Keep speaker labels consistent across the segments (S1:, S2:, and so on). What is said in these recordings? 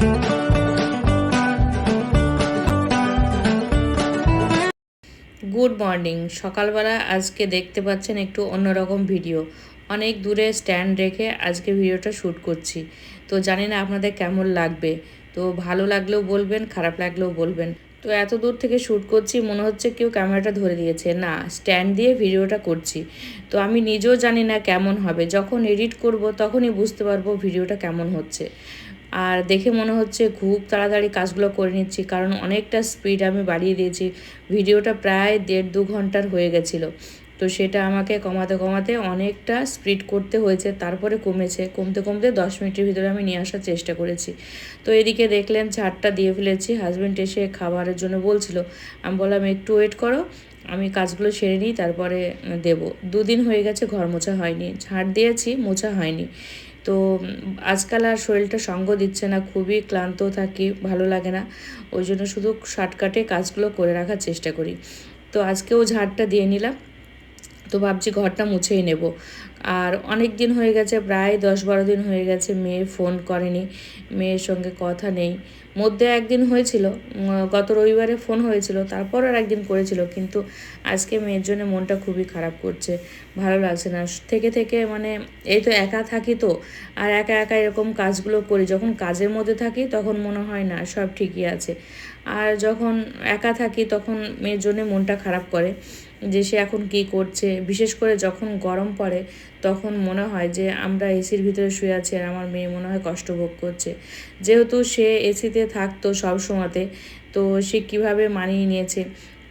S1: Good morning সকালবেলা আজকে দেখতে পাচ্ছেন একটু অন্যরকম ভিডিও অনেক দূরে স্ট্যান্ড রেখে আজকে ভিডিওটা শ্যুট করছি। তো জানি না আপনাদের কেমন লাগবে। তো ভালো লাগলেও বলবেন, খারাপ লাগলেও বলবেন। তো এত দূর থেকে শ্যুট করছি, মনে হচ্ছে কেউ ক্যামেরাটা ধরে দিয়েছে। না স্ট্যান্ড দিয়ে ভিডিওটা করছি। তো আমি নিজেও জানি না কেমন হবে। যখন এডিট করব, তখনই বুঝতে পারব ভিডিওটা কেমন হচ্ছে। আর দেখে মনে হচ্ছে খুব তাড়াতাড়ি কাজগুলো করে নিচ্ছি, কারণ অনেকটা স্পিড আমি বাড়িয়ে দিয়েছি। ভিডিওটা প্রায় দেড় দু ঘণ্টার হয়ে গেছিল। তো সেটা আমাকে কমাতে কমাতে অনেকটা স্পিড করতে হয়েছে, তারপরে কমেছে। কমতে কমতে দশ মিনিটের ভিতরে আমি নিয়ে আসার চেষ্টা করেছি। তো এদিকে দেখলেন ঝাড়টা দিয়ে ফেলেছি। হাজব্যান্ড এসে খাবারের জন্য বলছিল, আমি বললাম, একটু ওয়েট করো, আমি কাজগুলো সেরে নিই, তারপরে দেব। দুদিন হয়ে গেছে, ঘর মোছা হয়নি। ঝাড় দিয়েছি, মোছা হয়নি। তো আজকাল আর শরীরটা সঙ্গ দিচ্ছে না, খুবই ক্লান্ত থাকি, ভালো লাগে না। ওই জন্য শুধু শর্টকাটে কাজগুলো করে রাখার চেষ্টা করি। তো আজকেও ঝাড়টা দিয়ে নিলাম। তো ভাবছি ঘরটা মুছেই নেব। আর অনেক দিন হয়ে গেছে, প্রায় দশ বারো দিন হয়ে গেছে মেয়ে ফোন করেনি, মেয়ের সঙ্গে কথা নেই। মধ্যে একদিন হয়েছিল গত রবিবারে ফোন হয়েছিল, তারপর আর একদিন করেছিল, কিন্তু আজকে মেয়ের জন্য মনটা খুবই খারাপ করছে, ভালো লাগছে না। থেকে থেকে মানে এই তো একা থাকি তো, আর একা একা এরকম কাজগুলো করি, যখন কাজের মধ্যে থাকি তখন মনে হয় না, সব ঠিকই আছে। আর যখন একা থাকি তখন মেয়ের জন্য মনটা খারাপ করে। যে সে এখন কি করছে, বিশেষ করে যখন গরম পড়ে, তখন মনে হয় যে আমরা এসির ভিতরে শুয়ে আছি আর আমার মেয়ে মনে হয় কষ্ট ভোগ করছে। যেহেতু সে এসিতে থাকতো সব সময়তে, তো সে কীভাবে মানিয়ে নিয়েছে?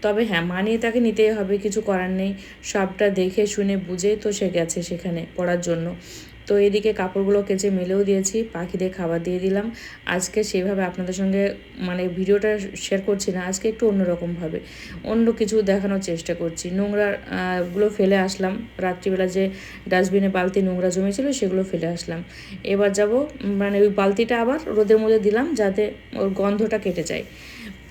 S1: তবে হ্যাঁ মানিয়ে তাকে নিতেই হবে, কিছু করার নেই। সবটা দেখে, শুনে, বুঝেই তো সে গেছে সেখানে পড়ার জন্য। তো এদিকে কাপড়গুলো কেচে মেলেও দিয়েছি পাখিদের খাবার দিয়ে দিলাম। আজকে সেভাবে আপনাদের সঙ্গে মানে ভিডিওটা শেয়ার করছি না আজকে একটু অন্যরকমভাবে। অন্য কিছু দেখানোর চেষ্টা করছি। নোংরা আহ, গুলো ফেলে আসলাম। রাত্রিবেলা যে ডাস্টবিনে বালতি নোংরা জমেছিল সেগুলো ফেলে আসলাম। এবার যাব মানে ওই বালতিটা আবার রোদের মধ্যে দিলাম যাতে ওর গন্ধটা কেটে যায়।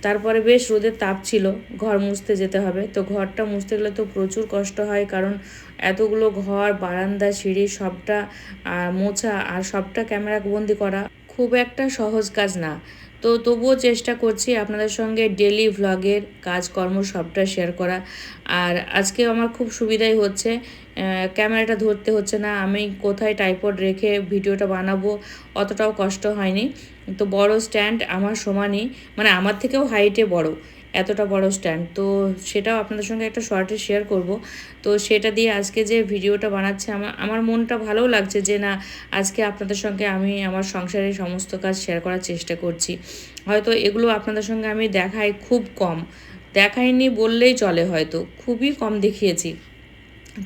S1: তারপরে বেশ রোদের তাপ ছিল, ঘর মুছতে যেতে হবে। তো ঘরটা মুছতে গেলে তো প্রচুর কষ্ট হয়, কারণ এতগুলো ঘর, বারান্দা, সিঁড়ি সবটা মোছা আর সবটা ক্যামেরা বন্দি করা। খুব একটা সহজ কাজ না। তো তবুও চেষ্টা করছি আপনাদের সঙ্গে ডেলি ভ্লগের কাজকর্ম সবটা শেয়ার করা। আর আজকে আমার খুব সুবিধাই হচ্ছে ক্যামেরাটা ধরতে হচ্ছে না। আমি কোথায় টাইপড রেখে ভিডিওটা বানাবো অতটাও কষ্ট হয়নি। তো বড় স্ট্যান্ড আমার সমানই মানে আমার থেকেও হাইটে বড়। এতটা বড় স্ট্যান্ড তো সেটাও আপনাদের সঙ্গে একটা শর্টে শেয়ার করব। তো সেটা দিয়ে আজকে যে ভিডিওটা বানাচ্ছে আমার আমার মনটা ভালোও লাগছে যে না, আজকে আপনাদের সঙ্গে আমি আমার সংসারের সমস্ত কাজ শেয়ার করার চেষ্টা করছি। হয়তো এগুলো আপনাদের সঙ্গে আমি দেখাই খুব কম। দেখাইনি বললেই চলে হয়তো, খুবই কম দেখিয়েছি।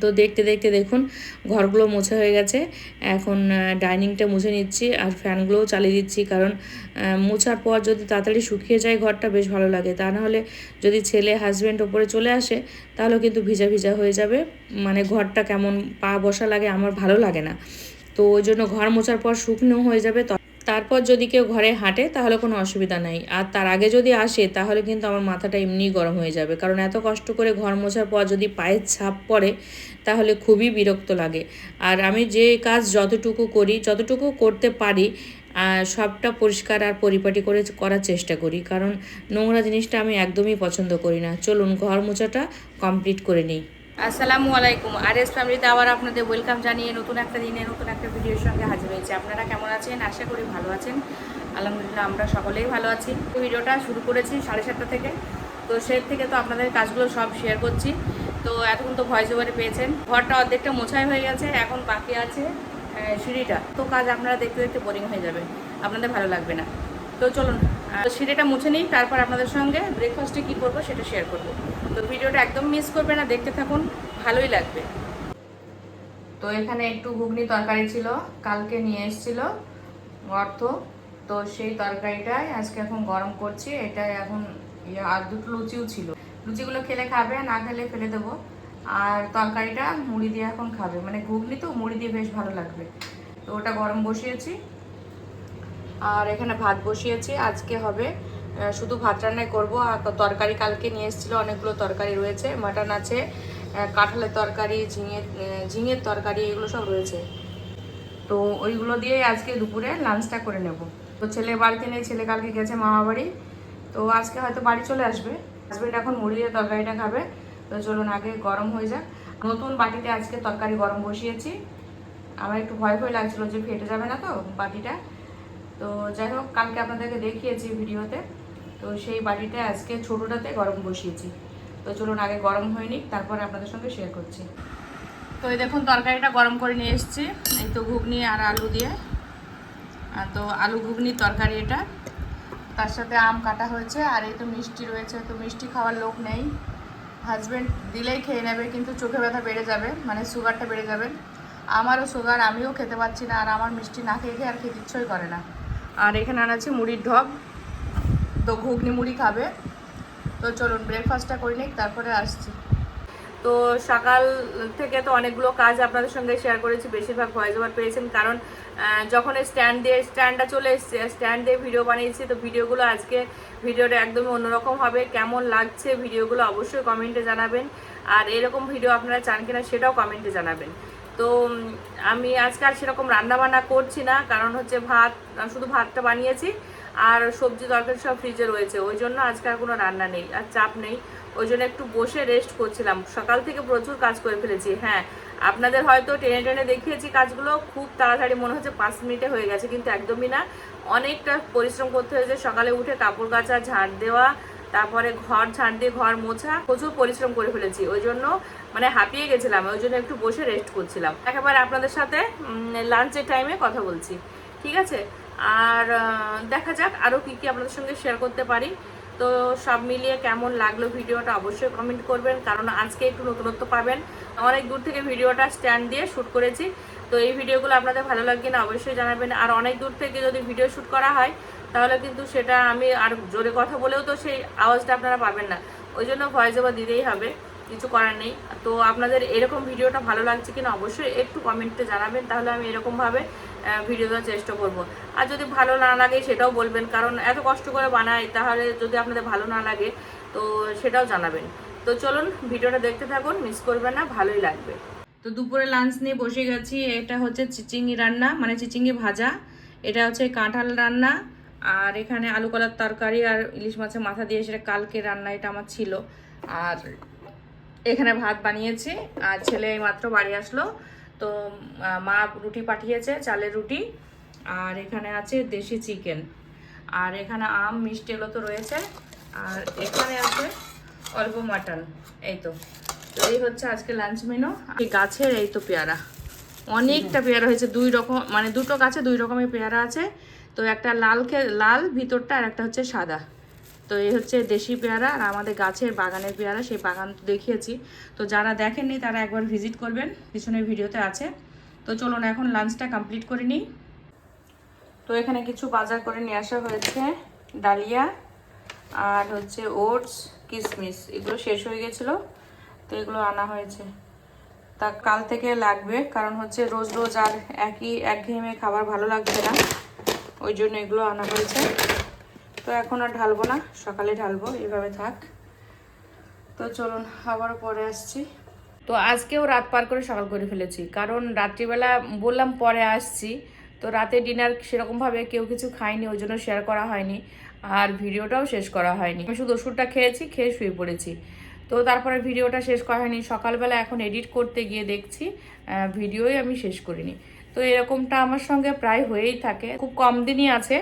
S1: তো দেখতে দেখতে দেখুন, ঘরগুলো মোছা হয়ে গেছে। এখন ডাইনিংটা মুছে নিচ্ছি আর ফ্যানগুলোও চালিয়ে দিচ্ছি কারণ মোছার পর যদি তাড়াতাড়ি শুকিয়ে যায় ঘরটা বেশ ভালো লাগে। তা না হলে যদি ছেলে হাজব্যান্ড ওপরে চলে আসে তাহলে কিন্তু ভিজা ভিজা হয়ে যাবে। মানে ঘরটা কেমন পা বসা লাগে, আমার ভালো লাগে না। তো ওই জন্য ঘর মোছার পর শুকনো হয়ে যাবে তারপর যদি কেউ ঘরে হাঁটে, তাহলে কোনো অসুবিধা নাই। আর তার আগে যদি আসে, তাহলে কিন্তু আমার মাথাটা এমনিই গরম হয়ে যাবে। কারণ এত কষ্ট করে ঘর মোছার পর যদি পায়ের ছাপ পড়ে, তাহলে খুবই বিরক্ত লাগে। আর আমি যে কাজ যতটুকু করি, যতটুকু করতে পারি সবটা পরিষ্কার আর পরিপাটি করে করার চেষ্টা করি। কারণ নোংরা জিনিসটা আমি একদমই পছন্দ করি না। চলুন, ঘর মোছাটা কমপ্লিট করে নিই।
S2: আসসালামু আলাইকুম। আর এস ফ্যামিলিতে আবার আপনাদের ওয়েলকাম জানিয়ে নতুন একটা দিনে নতুন একটা ভিডিওর সঙ্গে হাজির হয়েছে। আপনারা কেমন আছেন? আশা করি ভালো আছেন। আলহামদুলিল্লাহ আমরা সকলেই ভালো আছি। ভিডিওটা শুরু করেছি সাড়ে সাতটা থেকে। তো সে থেকে তো আপনাদের কাজগুলো সব শেয়ার করছি। তো এতক্ষণ তো ভয়েস ওভারে পেয়েছেন। ঘরটা অর্ধেকটা মোছাই হয়ে গেছে, এখন বাকি আছে সিঁড়িটা। তো কাজ আপনারা দেখতে দেখতে বোরিং হয়ে যাবে। আপনাদের ভালো লাগবে না। তো চলুন। আহ, সিঁড়িটা মুছে নিই তারপর আপনাদের সঙ্গে ব্রেকফাস্টে কী করব সেটা শেয়ার করব। তো ভিডিওটা একদম মিস করবে না দেখতে থাকুন ভালোই লাগবে। তো এখানে একটু ঘুগনি তরকারি ছিল কালকে নিয়ে এসেছিল অর্থ। তো সেই তরকারিটাই আজকে এখন গরম করছি এটা এখন ইয়ে আর দুটো লুচিও ছিল। লুচিগুলো খেলে খাবে না খেলে ফেলে দেবো। আর তরকারিটা মুড়ি দিয়ে এখন খাবে মানে ঘুগনি তো মুড়ি দিয়ে বেশ ভালো লাগবে। তো ওটা গরম বসিয়েছি আর এখানে ভাত বসিয়েছি। আজকে হবে শুধু ভাত রান্নাই করব। আর তরকারি কালকে নিয়ে এসেছিল অনেকগুলো তরকারি রয়েছে। মাটন আছে কাঁঠালের তরকারি আহ, ঝিঙের তরকারি এগুলো সব রয়েছে। তো ওইগুলো দিয়ে আজকে দুপুরে লাঞ্চটা করে নেব।
S1: তো ছেলে বাড়িতে নেই ছেলে কালকে গেছে মামা বাড়ি। তো আজকে হয়তো বাড়ি চলে আসবে। হাজবেন্ড এখন মুড়ি দিয়ে তরকারিটা খাবে। তো চলুন আগে গরম হয়ে যাক। নতুন বাটিতে আজকে তরকারি গরম বসিয়েছি। আমার একটু ভয় ভয় লাগছিল যে ফেটে যাবে না তো বাটিটা। তো যাই হোক, কালকে আপনাদেরকে দেখিয়েছি ভিডিওতে। তো সেই বাটিতে আজকে ছোটোটাতে গরম বসিয়েছি। তো চলুন, আগে গরম হয়নি তারপরে আপনাদের সঙ্গে শেয়ার করছি। তো এই দেখুন, তরকারিটা গরম করে নিয়ে এসেছি। এই তো ঘুগনি আর আলু দিয়ে। তো আলু ঘুগনির তরকারি এটা। তার সাথে আম কাটা হয়েছে, আর এই তো মিষ্টি রয়েছে। তো মিষ্টি খাওয়ার লোক নেই। হাজব্যান্ড দিলেই খেয়ে নেবে, কিন্তু চোখে ব্যথা বেড়ে যাবে মানে সুগারটা বেড়ে যাবে। আমারও সুগার আমিও খেতে পারছি না, আর আমার মিষ্টি না খেয়ে খেয়ে আর খেতে ইচ্ছই করে না। আর এখানে আনাচ্ছি মুড়ির ঢপ। তো ঘুগনি মুড়ি খাবে। তো চলুন ব্রেকফাস্টটা করে নিই, তারপরে আসছি। তো সকাল থেকে তো অনেকগুলো কাজ আপনাদের সঙ্গে শেয়ার করেছি, বেশিরভাগ ভয়েস ওভার পেয়েছেন। কারণ যখন স্ট্যান্ড দিয়ে স্ট্যান্ডটা চলে এসছে স্ট্যান্ড দিয়ে ভিডিও বানিয়েছি, তো ভিডিওগুলো আজকে ভিডিওটা একদমই অন্যরকম হবে। কেমন লাগছে ভিডিওগুলো অবশ্যই কমেন্টে জানাবেন। আর এরকম ভিডিও আপনারা চান কিনা সেটাও কমেন্টে জানাবেন। তো আমি আজকে আর সেরকম রান্না বান্না করছি না, কারণ হচ্ছে ভাত শুধু ভাতটা বানিয়েছি, আর সবজি তরকারি সব ফ্রিজে রয়েছে, ওই জন্য আজকে আর কোনো রান্না নেই, আর চাপ নেই। ওই জন্য একটু বসে রেস্ট করছিলাম। সকাল থেকে প্রচুর কাজ করে ফেলেছি হ্যাঁ। আপনাদের হয়তো টেনে টেনে দেখিয়েছি কাজগুলো, খুব তাড়াতাড়ি মনে হচ্ছে পাঁচ মিনিটে হয়ে গেছে, কিন্তু একদমই না। অনেকটা পরিশ্রম করতে হয়েছে, সকালে উঠে কাপড় কাচা ঝাড় দেওয়া তারপরে ঘর ঝাড় দিয়ে ঘর মোছা, প্রচুর পরিশ্রম করে ফেলেছি। ওই জন্য মানে হাঁপিয়ে গেছিলাম, ওই জন্য একটু বসে রেস্ট করছিলাম। একেবারে আপনাদের সাথে লাঞ্চের টাইমে কথা বলছি। ঠিক আছে? আর দেখা যাক আরও কী কী আপনাদের সঙ্গে শেয়ার করতে পারি। তো সব মিলিয়ে কেমন লাগল ভিডিওটা অবশ্যই কমেন্ট করবেন, কারণ আজকে একটু নতুনত্ব পাবেন। অনেক দূর থেকে ভিডিওটা স্ট্যান্ড দিয়ে শ্যুট করেছি। তো এই ভিডিওগুলো আপনাদের ভালো লাগবে না অবশ্যই জানাবেন। আর অনেক দূর থেকে যদি ভিডিও শ্যুট করা হয় তাহলে কিন্তু সেটা আমি আর জোরে কথা বলেও তো সেই আওয়াজটা আপনারা পাবেন না। ওই জন্য ভয়েস ওভার দিতেই হবে, কিছু করার নেই। তো আপনাদের এরকম ভিডিওটা ভালো লাগছে কিনা অবশ্যই একটু কমেন্টে জানাবেন, তাহলে আমি এরকমভাবে ভিডিও দেওয়ার চেষ্টা করব। আর যদি ভালো না লাগে সেটাও বলবেন, কারণ এত কষ্ট করে বানাই, তাহলে যদি আপনাদের ভালো না লাগে, তো সেটাও জানাবেন। তো চলুন ভিডিওটা দেখতে থাকুন মিস করবেন না, ভালোই লাগবে। তো দুপুরে লাঞ্চ নিয়ে বসে গেছি, এটা হচ্ছে চিচিঙ্গি রান্না মানে চিচিঙ্গি ভাজা, এটা হচ্ছে কাঁঠাল রান্না আর এখানে আলু কলার তরকারি আর ইলিশ মাছের মাথা দিয়ে সেটা কালকে রান্না এটা আমার ছিল। আর এখানে ভাত বানিয়েছি, আর ছেলে মাত্র বাড়ি আসলো। তো, মা রুটি পাঠিয়েছে, চালের রুটি। আর এখানে আছে দেশি চিকেন। আর এখানে আম, মিষ্টি এগুলো তো রয়েছে। আর এখানে আছে অল্প মাটন, এই তো। তো এই হচ্ছে আজকে লাঞ্চ মেনু। গাছের এই তো পেয়ারা। অনেকটা পেয়ারা হয়েছে, দুই রকম মানে দুটো গাছে দুই রকমের পেয়ারা আছে। তো একটা লাল লাল ভিতরটা আর একটা হচ্ছে সাদা। তো এই হচ্ছে দেশি পেয়ারা আর আমাদের গাছের বাগানের পেয়ারা, সেই বাগান তো দেখিয়েছি। তো যারা দেখেননি, তারা একবার ভিজিট করবেন, পিছনের ভিডিওতে আছে। তো চলুন এখন লাঞ্চটা কমপ্লিট করে নিই। তো এখানে কিছু বাজার করে নিয়ে আসা হয়েছে, ডালিয়া আর হচ্ছে ওটস কিশমিশ এগুলো শেষ হয়ে গেছিল। তো এগুলো আনা হয়েছে। তা কাল থেকে লাগবে, কারণ হচ্ছে রোজ রোজ আর একই, একঘেয়েমে খাবার ভালো লাগছে না। ওই জন্য এগুলো আনা হয়েছে। তো এখন আর ঢালবো না, সকালে ঢালবো, এভাবে থাক। তো চলুন আবার পরে আসছি। তো আজকেও রাত পার করে সকাল করে ফেলেছি, কারণ রাত্রিবেলা বললাম পরে আসছি। তো রাতে ডিনার সেরকমভাবে কেউ কিছু খায়নি, ওই জন্য শেয়ার করা হয়নি। আর ভিডিওটাও শেষ করা হয়নি। আমি শুধু ওষুধটা খেয়েছি, খেয়ে শুয়ে পড়েছি। তো তারপরে ভিডিওটা শেষ করা হয়নি। সকালবেলা এখন এডিট করতে গিয়ে দেখছি ভিডিওই আমি শেষ করিনি। তো এরকমটা আমার সঙ্গে প্রায় হয়েই থাকে। খুব কম দিনই আছে।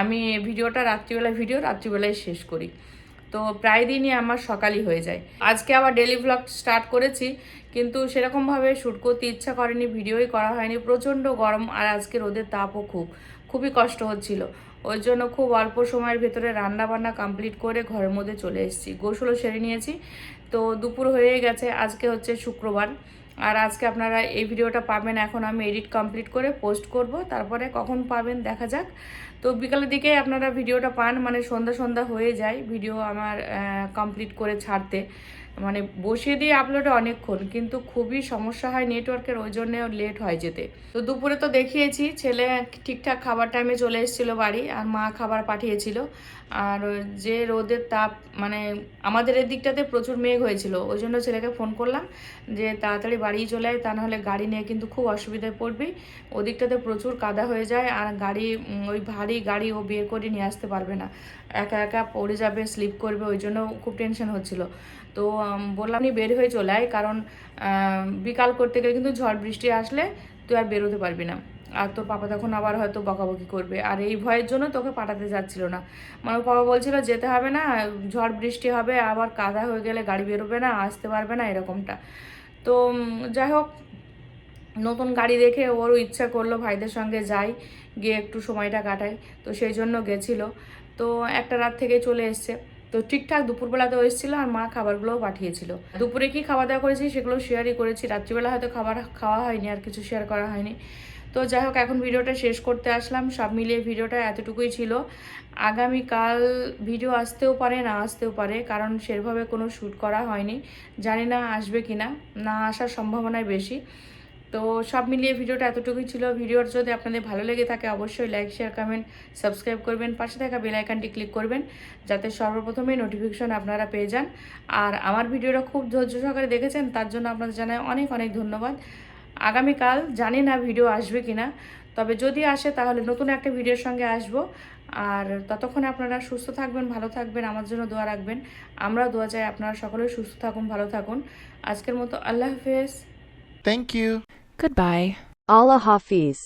S1: আমি ভিডিওটা রাত্রিবেলা, ভিডিও রাত্রিবেলায় শেষ করি। তো প্রায় দিনই আমার সকালই হয়ে যায়। আজকে আবার ডেলি ব্লগ স্টার্ট করেছি, কিন্তু সেরকমভাবে শ্যুট করতে ইচ্ছা করেনি, ভিডিওই করা হয়নি। প্রচণ্ড গরম আর আজকে রোদের তাপও খুব, খুবই কষ্ট হচ্ছিল। ওই জন্য খুব অল্প সময়ের ভেতরে রান্না বান্না কমপ্লিট করে ঘরের মধ্যে চলে এসেছি। গোসলও সেরে নিয়েছি। তো দুপুর হয়ে গেছে, আজকে হচ্ছে শুক্রবার। আর আজকে আপনারা এই ভিডিওটা পাবেন, এখন আমি এডিট কমপ্লিট করে পোস্ট করব। তারপরে কখন পাবেন দেখা যাক। তো বিকালের দিকে আপনারা ভিডিওটা পান মানে সন্ধ্যা সন্ধ্যা হয়ে যায় ভিডিও আমার কমপ্লিট করে ছাড়তে। মানে বসিয়ে দিয়ে আপলোডে অনেকক্ষণ, কিন্তু খুবই সমস্যা হয় নেটওয়ার্কের ওই জন্য লেট হয় যেতে। তো দুপুরে তো দেখিয়েছি, ছেলে ঠিকঠাক খাবার টাইমে চলে এসেছিল বাড়ি, আর মা খাবার পাঠিয়েছিল। আর যে রোদের তাপ মানে আমাদের এই দিকটাতে প্রচুর মেঘ হয়েছিল, ওই জন্য ছেলেকে ফোন করলাম যে তাড়াতাড়ি বাড়ি চলে আয়, তা নাহলে গাড়ি নিয়ে কিন্তু খুব অসুবিধায় পড়বি। ওদিকটাতে প্রচুর কাদা হয়ে যায়, আর গাড়ি ওই ভারী গাড়ি ও বের করে নিয়ে আসতে পারবে না। একা একা পড়ে যাবে স্লিপ করবে, ওই জন্য খুব টেনশন হচ্ছিল। তো বললাম নি বের হয়ে চলে আয়, কারণ বিকাল করতে গেলে কিন্তু ঝড় বৃষ্টি আসলে তুই আর বেরোতে পারবি না। আর তোর পাপা তখন আবার হয়তো বকাবকি করবে। আর এই ভয়ের জন্য তোকে পাঠাতে যাচ্ছিল না। মানে বাবা বলছিল, যেতে হবে না, ঝড় বৃষ্টি হবে, আবার কাদা হয়ে গেলে গাড়ি বেরোবে না, আসতে পারবে না, এরকমটা। তো যাই হোক, নতুন গাড়ি দেখে ওরও ইচ্ছা করল ভাইদের সঙ্গে যাই, গিয়ে একটু সময়টা কাটাই। তো সেই জন্য গেছিল। তো একটা রাত থেকে চলে এসছে। তো ঠিকঠাক দুপুরবেলাতেও এসেছিল আর মা খাবারগুলোও পাঠিয়েছিল। দুপুরে কি খাওয়া দাওয়া করেছি সেগুলো শেয়ারই করেছি। রাত্রিবেলা হয়তো খাবার খাওয়া হয়নি, আর কিছু শেয়ার করা হয়নি। তো যাই হোক, এখন ভিডিওটা শেষ করতে আসলাম। সব মিলিয়ে ভিডিওটা এতটুকুই ছিল। আগামীকাল ভিডিও আসতেও পারে, না আসতেও পারে, কারণ সেভাবে কোনো শ্যুট করা হয়নি। জানি না আসবে কি না না আসার সম্ভাবনাই বেশি। তো সব মিলিয়ে ভিডিওটা এতটুকুই ছিল। ভিডিওর যদি আপনাদের ভালো লেগে থাকে, অবশ্যই লাইক শেয়ার কমেন্ট সাবস্ক্রাইব করবেন। পাশে থাকা বেল আইকনটি ক্লিক করবেন, যাতে সর্বপ্রথমে নোটিফিকেশন আপনারা পেয়ে যান। আর আমার ভিডিওটা খুব ধৈর্য সহকারে দেখেছেন, তার জন্য আপনাদের জানাই অনেক অনেক ধন্যবাদ। আগামীকাল জানি না ভিডিও আসবে কিনা, তবে যদি আসে তাহলে নতুন একটা ভিডিওর সঙ্গে আসব। আর ততক্ষণে আপনারা সুস্থ থাকবেন, ভালো থাকবেন, আমার জন্য দোয়া রাখবেন। আমরা দোয়া চাই আপনারা সকলেই সুস্থ থাকুন, ভালো থাকুন। আজকের মতো আল্লাহ হাফেজ।
S3: Thank you.
S4: Goodbye.
S5: Allah Hafiz.